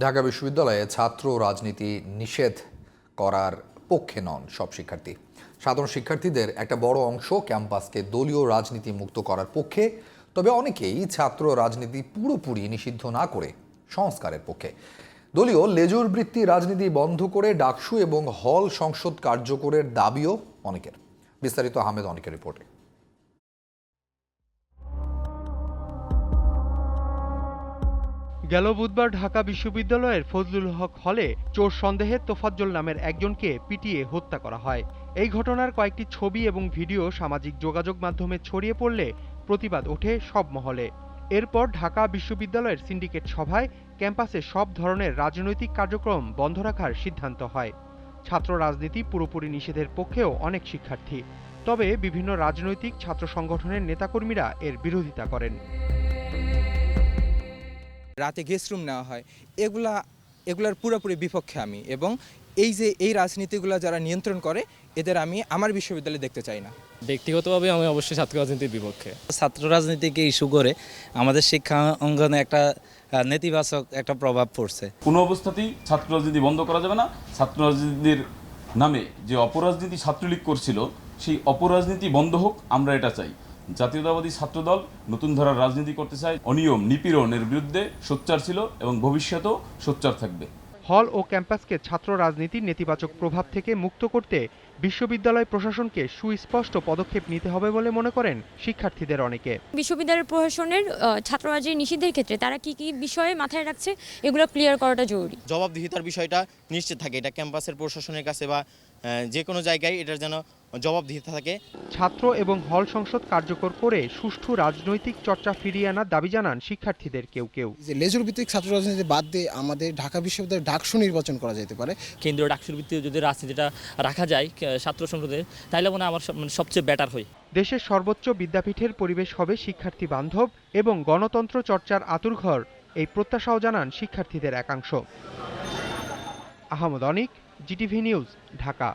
ঢাকা বিশ্ববিদ্যালয়ে ছাত্র রাজনীতি নিষেধ করার পক্ষে নন সব শিক্ষার্থী। সাধারণ শিক্ষার্থীদের একটা বড় অংশ ক্যাম্পাসকে দলীয় রাজনীতি মুক্ত করার পক্ষে, তবে অনেকেই ছাত্র রাজনীতি পুরোপুরি নিষিদ্ধ না করে সংস্কারের পক্ষে। দলীয় লেজুর বৃত্তি রাজনীতি বন্ধ করে ডাকসু এবং হল সংসদ কার্যকরের দাবিও অনেকের। বিস্তারিত আহমেদ অনেকের রিপোর্টে। গেল বুধবার ঢাকা বিশ্ববিদ্যালয়ের ফজলুল হক হলে চোর সন্দেহে তোফাজ্জল নামের একজনকে পিটিয়ে হত্যা করা হয়। এই ঘটনার কয়েকটি ছবি এবং ভিডিও সামাজিক যোগাযোগ মাধ্যমে ছড়িয়ে পড়লে প্রতিবাদ ওঠে সব মহলে। এরপর ঢাকা বিশ্ববিদ্যালয়ের সিন্ডিকেট সভায় ক্যাম্পাসে সব ধরনের রাজনৈতিক কার্যক্রম বন্ধ রাখার সিদ্ধান্ত হয়। ছাত্র রাজনীতি পুরোপুরি নিষেধের পক্ষেও অনেক শিক্ষার্থী। তবে বিভিন্ন রাজনৈতিক ছাত্র সংগঠনের নেতাকর্মীরা এর বিরোধিতা করেন। রাতে গেস্ট রুম নেওয়া হয়। এগুলা এগুলার পুরোপুরি বিপক্ষে আমি এবং এই যে এই রাজনীতিগুলো যারা নিয়ন্ত্রণ করে এদের আমি আমার বিশ্ববিদ্যালয়ে দেখতে চাই না। ব্যক্তিগতভাবে আমি অবশ্যই ছাত্র রাজনীতির বিপক্ষে। ছাত্র রাজনীতিকে ইস্যু করে আমাদের শিক্ষা অঙ্গনে একটা নেতিবাচক একটা প্রভাব পড়ছে। কোনো অবস্থাতেই ছাত্র রাজনীতি বন্ধ করা যাবে না। ছাত্র রাজনীতির নামে যে অপরাজনীতি ছাত্রলীগ করছিল সেই অপরাজনীতি বন্ধ হোক আমরা এটা চাই। জাতীয়তাবাদী ছাত্রদল নতুন ধারার রাজনীতি করতে চায় অনিয়ম নিপীড়নের বিরুদ্ধে সোচ্চার ছিল এবং ভবিষ্যতেও সোচ্চার থাকবে। হল ও ক্যাম্পাসকে ছাত্র রাজনীতির নেতিবাচক প্রভাব থেকে মুক্ত করতে বিশ্ববিদ্যালয় প্রশাসনকে সুস্পষ্ট পদক্ষেপ নিতে হবে বলে মনে করেন শিক্ষার্থীদের অনেকে। বিশ্ববিদ্যালয় প্রশাসনের আহ, ছাত্ররাজ্যের নিষিদ্ধের ক্ষেত্রে তারা কি কি বিষয়ে মাথায় রাখছে? এগুলো ক্লিয়ার করাটা জরুরি। জবাবদিহিতার বিষয়টা নিশ্চিত থাকে। এটা ক্যাম্পাসের প্রশাসনের কাছে বা যে কোনো জায়গায় এটার যেন জবাবদিহিতা থাকে। ছাত্র এবং হল সংসদ কার্যকর করে সুষ্ঠু রাজনৈতিক চর্চা ফিরিয়ে আনার দাবি জানান শিক্ষার্থীদের কেউ কেউ। যে লেজুর ভিত্তিক ছাত্র রাজনীতি বাদ দিয়ে আমাদের ঢাকা বিশ্ববিদ্যালয়ে ডাকসু নির্বাচন করা যেতে পারে। কেন্দ্রীয় ডাকসুর ভিত্তিতে যদি রাজনীতিটা রাখা যায় ছাত্র সংসদে তাহলে মনে হয় আমার সব- মানে সবচেয়ে বেটার হয়। দেশের সর্বোচ্চ বিদ্যাপীঠের পরিবেশ হবে শিক্ষার্থী বান্ধব এবং গণতন্ত্র চর্চার আতুরঘর এই প্রত্যাশাও জানান শিক্ষার্থীদের একাংশ। Ahmad Anik GTV news Dhaka.